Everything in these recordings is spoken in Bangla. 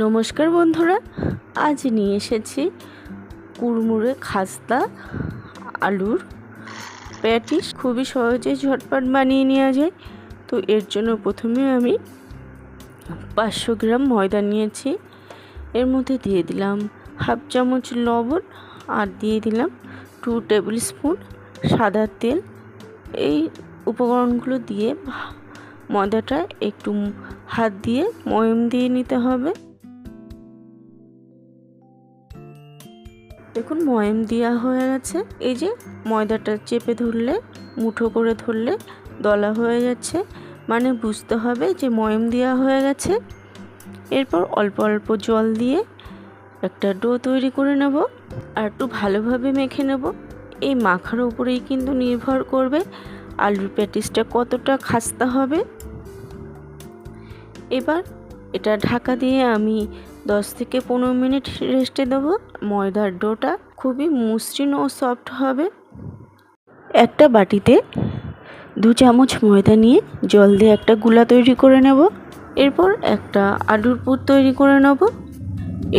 নমস্কার বন্ধুরা, আজ নিয়ে এসেছি কুড়মুড়ে খাস্তা, আলুর প্যাটিস খুবই সহজে ঝটপট বানিয়ে নেওয়া যায়। তো এর জন্য প্রথমে আমি পাঁচশো গ্রাম ময়দা নিয়েছি। এর মধ্যে দিয়ে দিলাম হাফ চামচ লবণ আর দিয়ে দিলাম টু টেবিল স্পুন সাদা তেল। এই উপকরণগুলো দিয়ে ময়দাটা একটু হাত দিয়ে ময়ম দিয়ে নিতে হবে। দেখুন, ময়ম দেওয়া হয়ে গেছে। এই যে ময়দাটা চেপে ধরলে, মুঠো করে ধরলে দলা হয়ে যাচ্ছে। মানে বুঝতে হবে যে ময়ম দেওয়া হয়ে গেছে। এরপর অল্প অল্প জল দিয়ে একটা ডো তৈরি করে নেব আর একটু ভালোভাবে মেখে নেব। এই মাখার উপরেই কিন্তু নির্ভর করবে আলুর প্যাটিসটা কতটা খাস্তা হবে। এবার এটা ঢাকা দিয়ে আমি দশ থেকে পনেরো মিনিট রেস্টে দেবো। ময়দার ডোটা খুবই মসৃণ ও সফট হবে। একটা বাটিতে দু চামচ ময়দা নিয়ে জল দিয়ে একটা গুলা তৈরি করে নেব। এরপর একটা আলুর পুর তৈরি করে নেব।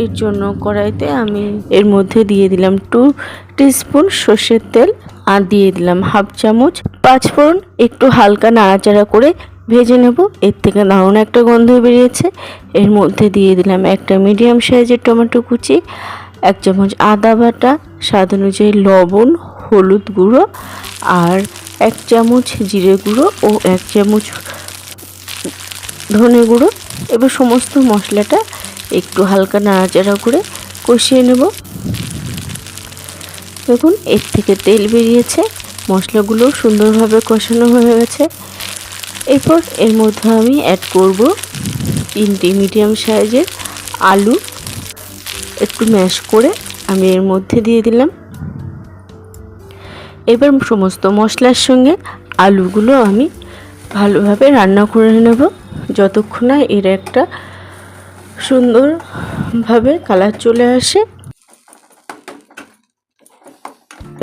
এর জন্য কড়াইতে আমি এর মধ্যে দিয়ে দিলাম টু টিস্পুন সর্ষের তেল আর দিয়ে দিলাম হাফ চামচ পাঁচফোড়ন। একটু হালকা নাড়াচাড়া করে ভেজে নেব। এর থেকে দারুণ একটা গন্ধ বেরিয়েছে। এর মধ্যে দিয়ে দিলাম একটা মিডিয়াম সাইজের টমেটো কুচি, এক চামচ আদা বাটা, স্বাদ অনুযায়ী লবণ, হলুদ গুঁড়ো আর এক চামচ জিরে গুঁড়ো ও এক চামচ ধনে গুঁড়ো। এবার সমস্ত মশলাটা একটু হালকা নাড়াচাড়া করে কষিয়ে নেব। দেখুন, এর থেকে তেল বেরিয়েছে। মশলাগুলো সুন্দরভাবে কষানো হয়ে গেছে। এরপর এর মধ্যে আমি অ্যাড করব তিনটি মিডিয়াম সাইজের আলু। একটু ম্যাশ করে আমি এর মধ্যে দিয়ে দিলাম। এবার সমস্ত মশলার সঙ্গে আলুগুলো আমি ভালোভাবে রান্না করে নেব। যতক্ষণ না এর একটা সুন্দরভাবে কালার চলে আসে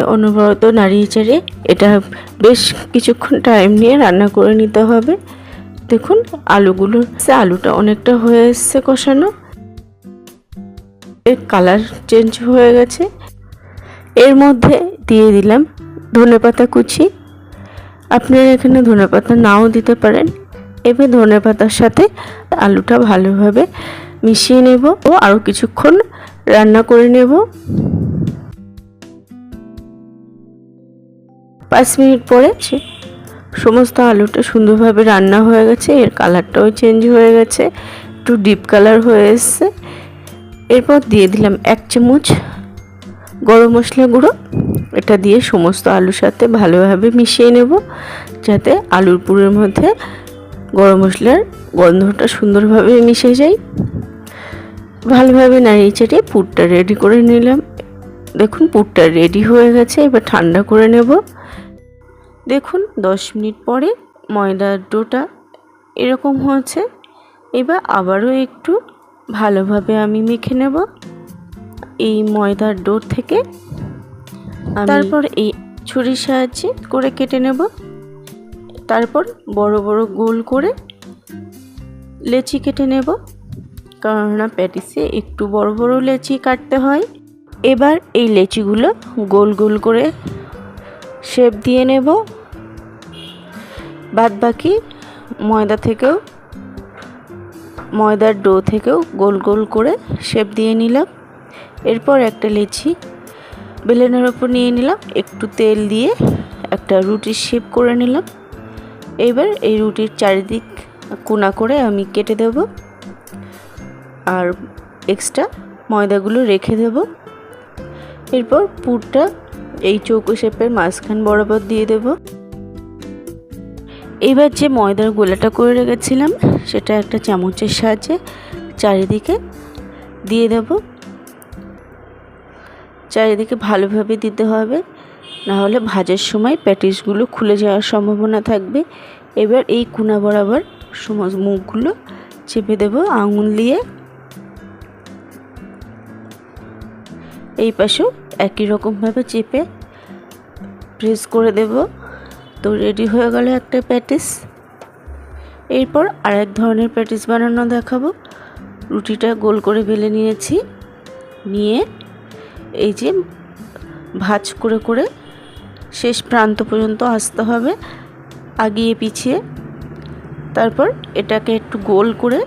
অনবরত নাড়িয়ে চাড়িয়ে এটা বেশ কিছুক্ষণ টাইম নিয়ে রান্না করে নিতে হবে। দেখুন, আলুগুলো, সে আলুটা অনেকটা হয়ে এসছে কষানো। এর কালার চেঞ্জ হয়ে গেছে। এর মধ্যে দিয়ে দিলাম ধনেপাতা কুচি। আপনারা এখানে ধনেপাতা নাও দিতে পারেন। এবার ধনেপাতার সাথে আলুটা ভালোভাবে মিশিয়ে নেব ও আরও কিছুক্ষণ রান্না করে নেব। পাঁচ মিনিট পরে সমস্ত আলুটা সুন্দরভাবে রান্না হয়ে গেছে, এর কালারটাও চেঞ্জ হয়ে গেছে, একটু ডিপ কালার হয়ে এসছে। এরপর দিয়ে দিলাম এক চামচ গরম মশলা গুঁড়ো, এটা দিয়ে সমস্ত আলুর সাথে ভালোভাবে মিশিয়ে নেব, যাতে আলুর পুরের মধ্যে গরম মশলার গন্ধটা সুন্দরভাবে মিশে যায়। ভালোভাবে নাড়িয়ে চাড়িয়ে পুরটা রেডি করে নিলাম। দেখুন পুরটা রেডি হয়ে গেছে, এবার ঠান্ডা করে নেব। দেখুন দশ মিনিট পরে ময়দার ডোটা এরকম হয়েছে। এবার আবারও একটু ভালোভাবে আমি মেখে নেব। এই ময়দার ডোর থেকে তারপর এই ছুরির সাহায্যে করে কেটে নেব। তারপর বড় বড় গোল করে লেচি কেটে নেব। কেননা প্যাটিসে একটু বড় বড় লেচি কাটতে হয়। এবার এই লেচিগুলো গোল গোল করে শেপ দিয়ে নেব। বাদ বাকি ময়দা থেকেও, ময়দার ডো থেকেও গোল গোল করে শেপ দিয়ে নিলাম। এরপর একটা লেচি বেলেনের ওপর নিয়ে নিলাম, একটু তেল দিয়ে একটা রুটির শেপ করে নিলাম। এবার এই রুটির চারিদিক কোনা করে আমি কেটে দেব আর এক্সট্রা ময়দাগুলো রেখে দেব। এরপর পুরটা এই চৌকো শেপের মাঝখান বরাবর দিয়ে দেব। এবার যে ময়দার গোলাটা করে রেখেছিলাম, সেটা একটা চামচের সাহায্যে চারিদিকে দিয়ে দেব। চারিদিকে ভালোভাবে দিতে হবে না হলে ভাজার সময় প্যাটিসগুলো খুলে যাওয়ার সম্ভাবনা থাকবে। এবার এই কোনা বরাবর সমস্ত মুখগুলো চেপে দেব, আঙুল দিয়ে। এই পাশেও একই রকমভাবে চেপে প্রেস করে দেব। তো রেডি হয়ে গেল একটা প্যাটিস এরপর আরেক ধরনের প্যাটিস বানানো দেখাবো। রুটিটা গোল করে বেলে নিয়েছি। নিয়ে এই যে ভাজ করে করে শেষ প্রান্ত পর্যন্ত আসতে হবে, আগিয়ে পিছিয়ে। তারপর এটাকে একটু গোল করে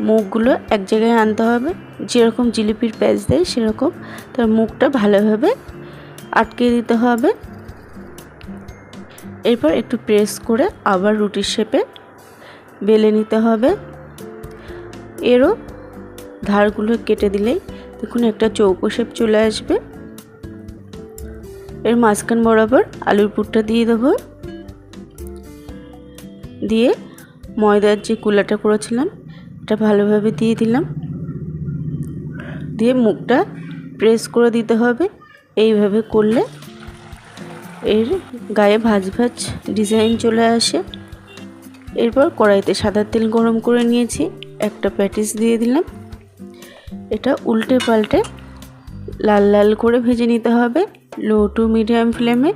মুখগুলো এক জায়গায় আনতে হবে। যেরকম জিলিপির প্যাচ দেয় সেরকম। তার মুখটা ভালোভাবে আটকে দিতে হবে। এরপর একটু প্রেস করে আবার রুটির শেপে বেলে নিতে হবে। এরও ধারগুলো কেটে দিলেই দেখুন একটা চৌকো শেপ চলে আসবে। এর মাঝখান বরাবর আলুর পুরটা দিয়ে দেবো। দিয়ে ময়দার যে কুলাটা করেছিলাম, এটা ভালোভাবে দিয়ে দিলাম। দিয়ে মুখটা প্রেস করে দিতে হবে। এইভাবে করলে এর গায়ে ভাজ ভাজ ডিজাইন চলে আসে। এরপর কড়াইতে সাদা তেল গরম করে নিয়েছি, একটা প্যাটিস দিয়ে দিলাম। এটা উল্টে পাল্টে লাল লাল করে ভেজে নিতে হবে, লো টু মিডিয়াম ফ্লেমে।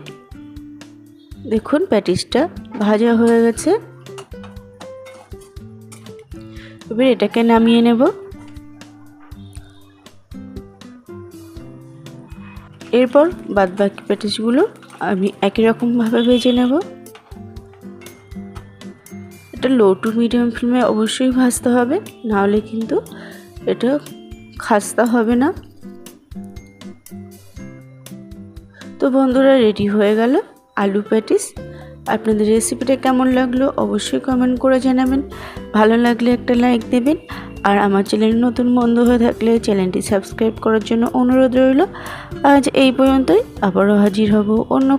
দেখুন প্যাটিসটা ভাজা হয়ে গেছে। এবার এটাকে নামিয়ে নেব। এরপর বাদ বাকি প্যাটিসগুলো আমি একই রকমভাবে ভেজে নেব। এটা লো টু মিডিয়াম ফ্লেমে অবশ্যই ভাজতে হবে, নাহলে কিন্তু এটা খাস্তা হবে না। তো বন্ধুরা রেডি হয়ে গেল আলু প্যাটিস। আপনাদের রেসিপিটা কেমন লাগল অবশ্যই কমেন্ট করে জানাবেন। ভালো লাগলে একটা লাইক দেবেন আর আমার চ্যানেল নতুন বন্ধু হয়ে থাকলে চ্যানেলটি সাবস্ক্রাইব করার জন্য অনুরোধ রইল। আজ এই পর্যন্তই। আবারও হাজির হব অন্য